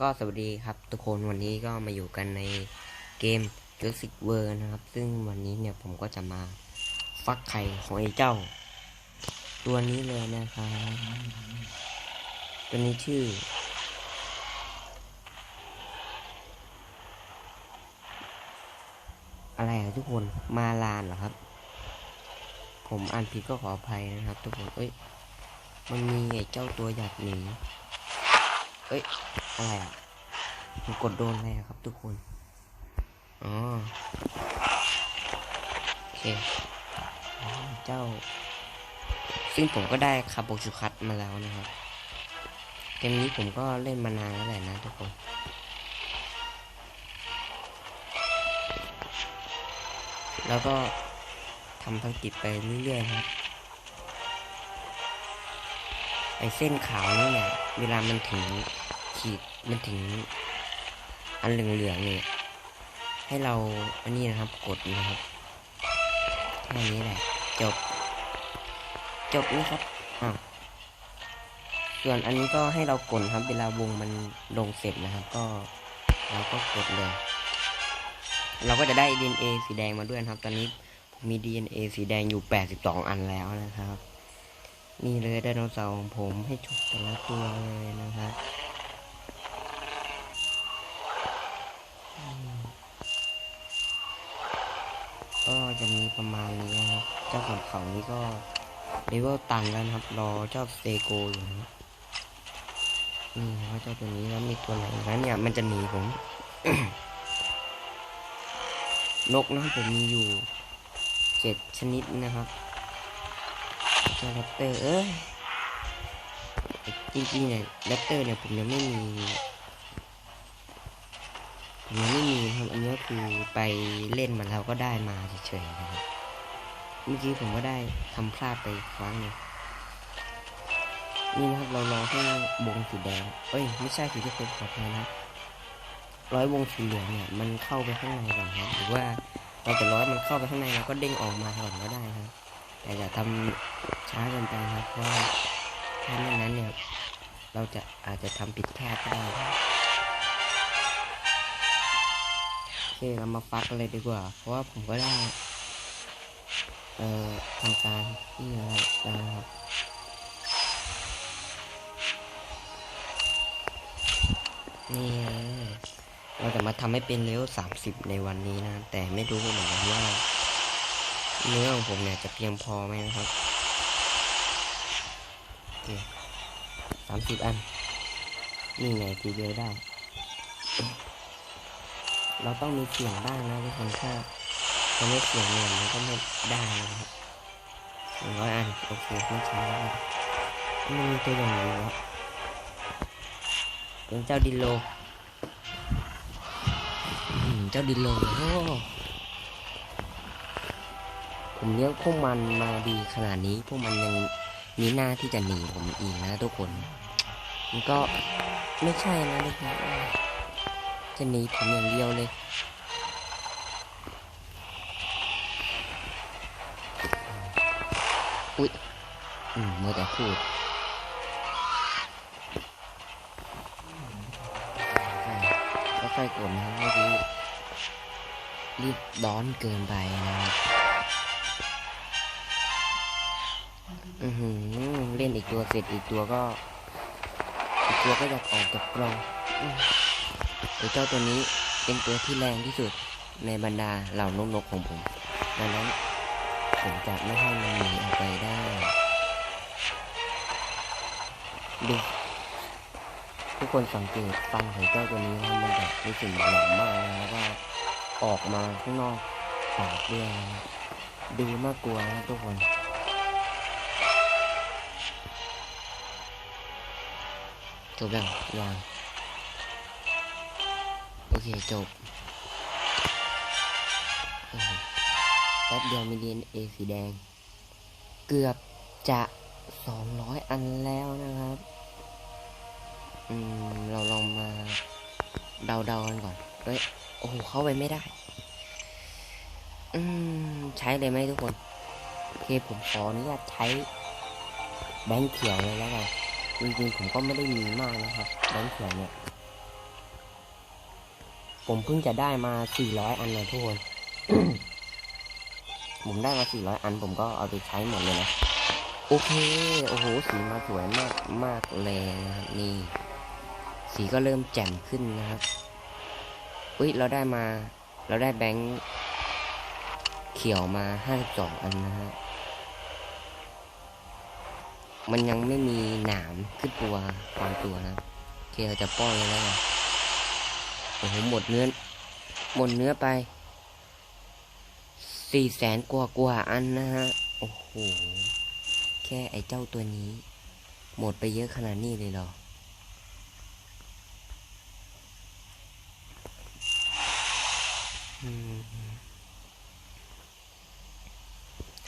ก็สวัสดีครับทุกคนวันนี้ก็มาอยู่กันในเกม Jurassic World นะครับ ซึ่งวันนี้เนี่ยผมก็จะมาฟักไข่ของไอ้เจ้า ตัวนี้เลยนะครับตัวนี้ชื่อ อะไรอะทุกคนมาลานเหรอครับ ผมอ่านผิดก็ขออภัยนะครับ ทุกคนเอ้ยมันมีไอ้เจ้าตัวอยากหนี เอ้ยอะไรอะผมกดโดนอะไรอะครับ ทุกคน อ๋อ โอเคเจ้า ซึ่งผมก็ได้คาโบชูคัตมาแล้วนะครับ เกมนี้ผมก็เล่นมานานแล้วแหละนะทุกคนแล้วก็ทำภารกิจไปเรื่อยๆครับ ไอเส้นขาวนี่เนี่ยเวลามันถึงขีดมันถึง อันเหลืองๆเนี่ยให้เราอันนี้นะครับกดนะครับแค่นี้แหละ จบ จบนะครับอ้าวส่วนอันนี้ก็ให้เรากดครับ เวลาวงมันลงเสร็จนะครับ ก็เราก็กดเลย เราก็จะได้ DNA สีแดงมาด้วยนะครับ ตอนนี้ผมมี DNA สีแดงอยู่ 82 อันแล้วนะครับ นี่เลยไดโนเสาร์ของผมให้ชุดแต่ละตัวเลยนะครับก็จะมีประมาณนี้นะครับ เจ้าของเขานี้ก็เลเวลตันแล้วนะครับ รอเจ้าสเตโกอยู่นะนี่นะครับเจ้าตัวนี้แล้วมีตัวไหนนะเนี่ยมันจะหนีผม นกนะครับผมมีอยู่เจ็ดชนิดนะครับ เจ้าแรปเตอร์เอ้ยจริงๆเนี่ยแรปเตอร์เนี่ยผมยังไม่มีผมยังไม่มีครับอันนี้ก็คือไปเล่นมันเราก็ได้มาเฉยๆนะครับเมื่อกี้ผมก็ได้ทำพลาดไปครั้งนึงนี่นะครับเรารอให้วงสีแดงเอ้ยไม่ใช่สีที่คนขออภัยนะครับร้อยวงสีเหลืองเนี่ยมันเข้าไปข้างในก่อนครับหรือว่าเราจะร้อยมันเข้าไปข้างในแล้วก็เด้งออกมาก่อนก็ได้ครับ แต่อย่าทำช้าเกินไปครับเพราะว่าถ้าไม่นั้นเนี่ยเราจะอาจจะทำผิดพลาดก็ได้โอเคเรามาฟักเลยดีกว่า เพราะว่าผมก็ได้เอ่อทำการนี่นะครับนี่เลยเราจะมาทำให้เป็นเลเวลสามสิบในวันนี้นะ แต่ไม่รู้เหมือนกันว่า เนื้อของผมเนี่ยจะเพียงพอไหมนะครับสามสิบอัน นี่ไงทีเดียวได้ เราต้องมีเสียงบ้างนะทุกคนถ้าเราไม่เสียงเนี่ยมันก็ไม่ได้นะครับหนึ่งร้อยอันโอเคไม่ใช้แล้วมันมีตัวอย่างอยู่แล้วเป็นเจ้าดินโลเจ้าดินโลโอ้ ผมเลี้ยงพวกมันมาดีขนาดนี้ พวกมันยังมีหน้าที่จะหนีผมอีกนะทุกคน มันก็ไม่ใช่นะทุกคนจะหนีผมอย่างเดียวเลยอุ๊ยอืมเมื่อแต่พูดก็ค่อยกดนะครับเมื่อกี้รีบร้อนเกินไปนะครับ อือหือเล่นอีกตัวเสร็จอีกตัวก็ อีกตัวก็อยากออกจากกล่องอื้อไอ้เจ้าตัวนี้เป็นตัวที่แรงที่สุดในบรรดาเหล่านกนกของผม ดังนั้นผมจะไม่ให้มันหนีออกไปได้ ดู ทุกคนสังเกตฟันของเจ้าตัวนี้นะมันแบบรู้สึกหลอมมากนะแล้วก็ออกมาข้างนอกปากด้วยนดูน่ากลัวนะทุกคน จบยังยังโอเคจบแป๊บเดียวมี DNA สีแดง เกือบจะสองร้อยอันแล้วนะครับ อืม เราลองมาเดาๆกันก่อนเอ้ย โอ้โห เข้าไปไม่ได้ อืม ใช้เลยไหมทุกคน โอเค ผมขออนุญาตใช้แบงค์เขียวเลยแล้วกัน จริงๆผมก็ไม่ได้มีมากนะครับแบงค์เขียวเนี่ย ผมเพิ่งจะได้มา 400 อันนะทุกคน ผมได้มา 400 อัน ผมก็เอาไปใช้หมดเลยนะ โอเค โอ้โห สีมาสวยมากมากเลยนะครับนี่ สีก็เริ่มแจ่มขึ้นนะครับ อุ้ยเราได้มา เราได้แบงค์เขียวมา 52 อันนะฮะ มันยังไม่มีหนามขึ้นตัวตามตัวนะโอเคเราจะป้อนเลยแล้วกันโอ้โหหมดเนื้อหมดเนื้อไปสี่แสนกว่ากว่าอันนะฮะโอ้โหแค่ไอ้เจ้าตัวนี้ หมดไปเยอะขนาดนี้เลยเหรอ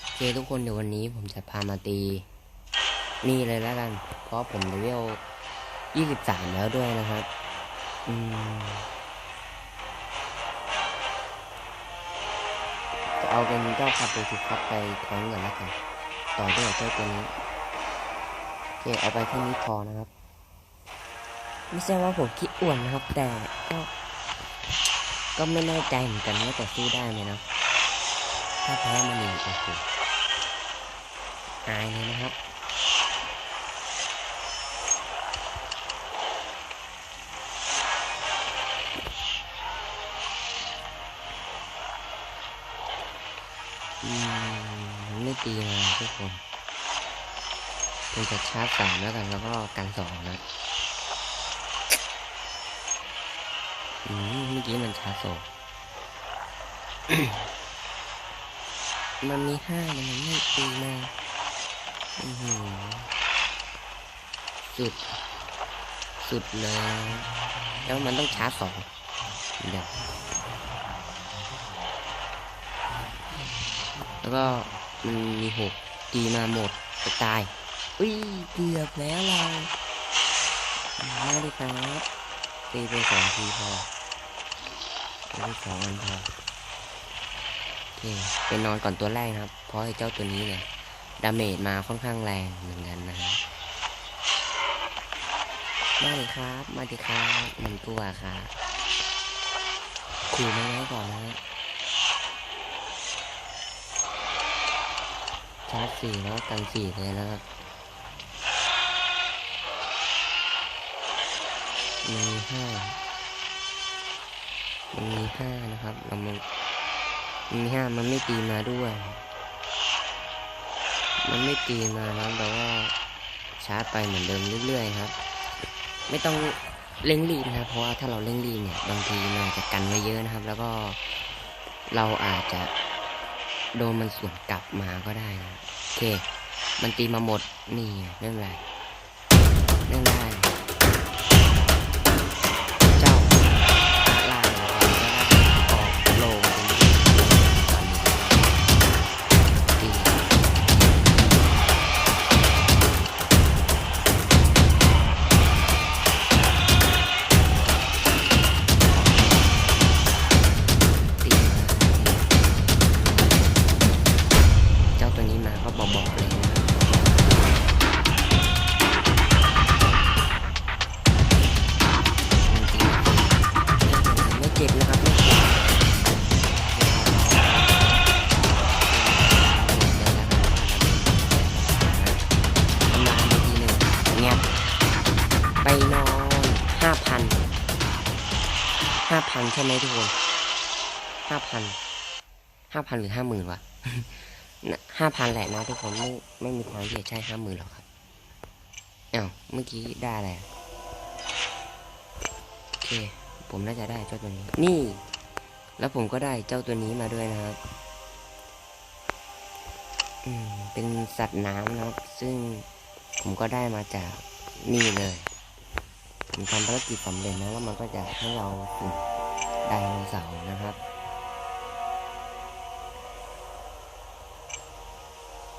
โอเคทุกคนเดี๋ยววันนี้ผมจะพามาตี นี่เลยแล้วกัน เพราะผมเลเวลยี่สิบสามแล้วด้วยนะครับ อืมจะเอาเป็นเจ้าคาปูซิครับไปแทงก่อนแล้วกัน ต่อด้วยเจ้าตัวนี้ โอเค เอาไปแค่นี้พอนะครับ ไม่ใช่ว่าผมคิดอ้วนนะครับ แต่ก็ก็ไม่แน่ใจเหมือนกันว่าจะสู้ได้ไหมนะ ถ้าแพ้มันอีกโอ้โหอายเลยนะครับ มไม่ตีมาทุกคนผมจะชาร์จสามแล้วกันแล้วก็กันสองนะอืมเมื่อกี้มันชาร์จสองมันมีห้ามันไม่ตีมาอือหือสุด สุดเลย แล้วมันต้องชาร์จสองเดี๋ยวแล้วก็ มันมีหกตีมาหมดจะตาย อุ้ยเกือบแล้วเรามาดิครับตีไปสองทีพอตีไปสองอันพอโอเคไปนอนก่อนตัวแรกครับ เพราะไอ้เจ้าตัวนี้เนี่ยดาเมจมาค่อนข้างแรงเหมือนกันนะฮะมาดิครับ มาดิครับมันกลัวครับขู่ไมันไว้ก่อนนะฮะ ชาร์จสี่แล้วกันสี่เลยนะครับมีห้ามันมีห้านะครับเรามันมีห้ามันไม่ตีมาด้วย มันไม่ตีมานะแต่ว่าชาร์จไปเหมือนเดิมเรื่อยๆครับ ไม่ต้องเร่งรีบนะครับเพราะว่าถ้าเราเร่งรีบเนี่ยบางทีมันจะกันไว้เยอะนะครับ แล้วก็เราอาจจะ โดนมันสวนกลับมาก็ได้นะโอเค มันตีมาหมดนี่ไงไม่เป็นไรไม่เป็นไร นอนห้าพันห้าพันใช่ไหมทุกคนห้าพันห้าพันหรือห้าหมื่นวะห้าพันแหละนะทุกคนไม่ไม่มีทางที่จะใช้ห้าหมื่นหรอกครับเอ้าเมื่อกี้ได้อะไรโอเค ผมน่าจะได้เจ้าตัวนี้ นี่ แล้วผมก็ได้เจ้าตัวนี้มาด้วยนะครับเป็นสัตว์น้ำนะครับ ซึ่งผมก็ได้มาจากนี่เลย ผมทำภารกิจสำเร็จนะแล้วมันก็จะให้เราสุ่มไดโนเสาร์นะครับ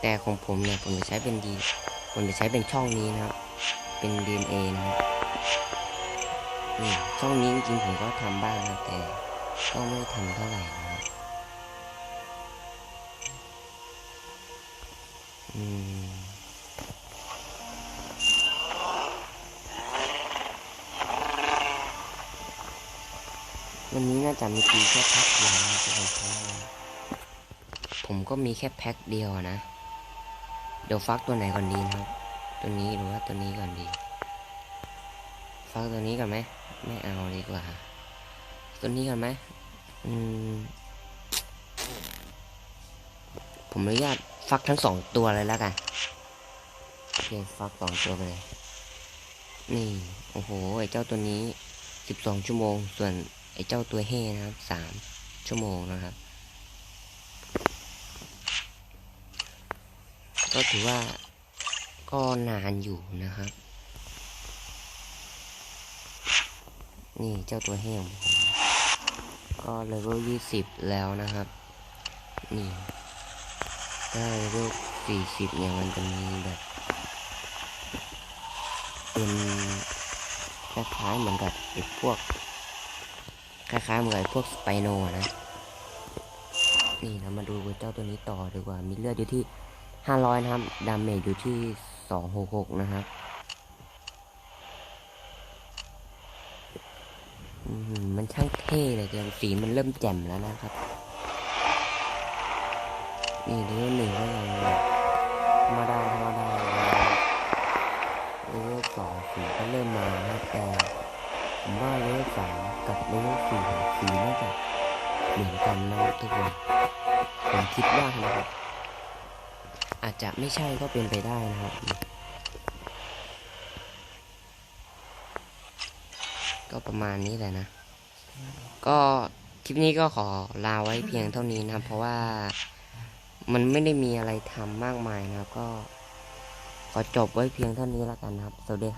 แต่ของผมเนี่ยผมจะใช้เป็นดีผมจะใช้เป็นช่องนี้นะครับ เป็น DNA นะครับนี่ช่องนี้จริงๆผมก็ทำบ้างนะแต่ก็ไม่ทำเท่าไหร่นะครับอืม วันนี้น่า จะมีตีแค่แพ็คเดียวนะทุกคนเพราะว่าผมก็มีแค่แพ็คเดียวนะ เดี๋ยวฟักตัวไหนก่อนดีนะครับ ตัวนี้หรือว่าตัวนี้ก่อนดี ฟักตัวนี้ก่อนไหมไม่เอาดีกว่า ตัวนี้ก่อนไหมอืม ผมอนุญาตฟักทั้งสองตัวเลยแล้วกันโอเคฟักสองตัวไปเลยนี่ โอ้โหไอ้เจ้าตัวนี้สิบสองชั่วโมง ส่วน ไอ้เจ้าตัวเฮนะครับสามชั่วโมงนะครับ ก็ถือว่าก็นานอยู่นะครับ นี่เจ้าตัวเฮของผมก็เลเวลยี่สิบแล้วนะครับ นี่ถ้าเลเวลสี่สิบเนี่ยมันจะมีแบบเป็นคล้ายๆเหมือนกับไอ้พวก คล้ายๆเหมือนพวกสไปโนะนะ นี่เรามาดูเจ้าตัวนี้ต่อดีกว่า มีเลือดอยู่ที่ห้าร้อยนะครับ ดาเมจอยู่ที่สองหกหกนะครับมันช่างเท่เลยเกินสีมันเริ่มแจ่มแล้วนะครับ นี่เลือดหนึ่งก็ยังธรรมดาธรรมดาเลเวลสองสีก็เริ่มมานะครับแต่ ผมว่าเลเวลสามกับเลเวลสี่สีน่าจะเหมือนกันนะทุกคนผมคิดว่านะครับ อาจจะไม่ใช่ก็เป็นไปได้นะครับ ก็ประมาณนี้แหละนะ ก็คลิปนี้ก็ขอลาไว้เพียงเท่านี้นะครับ เพราะว่ามันไม่ได้มีอะไรทำมากมายนะครับ ก็ขอจบไว้เพียงเท่านี้แล้วกันนะครับ สวัสดีครับ